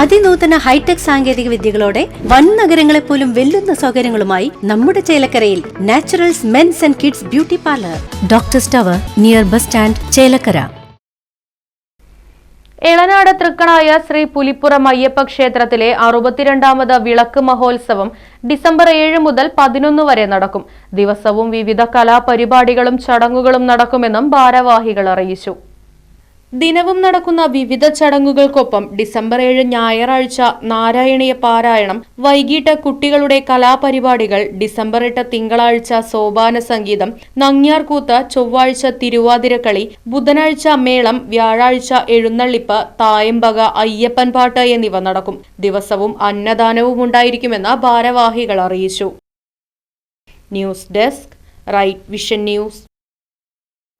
അതിനൂതന hi tech സാങ്കേതിക വിദ്യകളോടെ വൻ നഗരങ്ങളെ പോലും വെല്ലുന്ന സൗകര്യങ്ങളുമായി നമ്മുടെ ചേലക്കരയിൽ Naturals men's and kids beauty parlour. Doctor സ്റ്റവർ near bus stand Chelakkara. Elanad Thrikkanaya Sree Pulippuram Ayyappa ക്ഷേത്രത്തിലെ അറുപത്തിരണ്ടാമത് വിളക്ക് മഹോത്സവം ഡിസംബർ ഏഴ് മുതൽ പതിനൊന്ന് വരെ നടക്കും. ദിവസവും വിവിധ കലാപരിപാടികളും ചടങ്ങുകളും നടക്കുമെന്നും ഭാരവാഹികൾ അറിയിച്ചു. ദിനവും നടക്കുന്ന വിവിധ ചടങ്ങുകൾക്കൊപ്പം ഡിസംബർ ഏഴ് ഞായറാഴ്ച നാരായണീയ പാരായണം വൈകിട്ട് കുട്ടികളുടെ കലാപരിപാടികൾ ഡിസംബർ എട്ട് തിങ്കളാഴ്ച സോപാന സംഗീതം നങ്ങ്യാർകൂത്ത് ചൊവ്വാഴ്ച തിരുവാതിരക്കളി ബുധനാഴ്ച മേളം വ്യാഴാഴ്ച എഴുന്നള്ളിപ്പ് തായമ്പക അയ്യപ്പൻ പാട്ട് എന്നിവ നടക്കും. ദിവസവും അന്നദാനവും ഉണ്ടായിരിക്കുമെന്ന് ഭാരവാഹികൾ അറിയിച്ചു. News desk right vision news.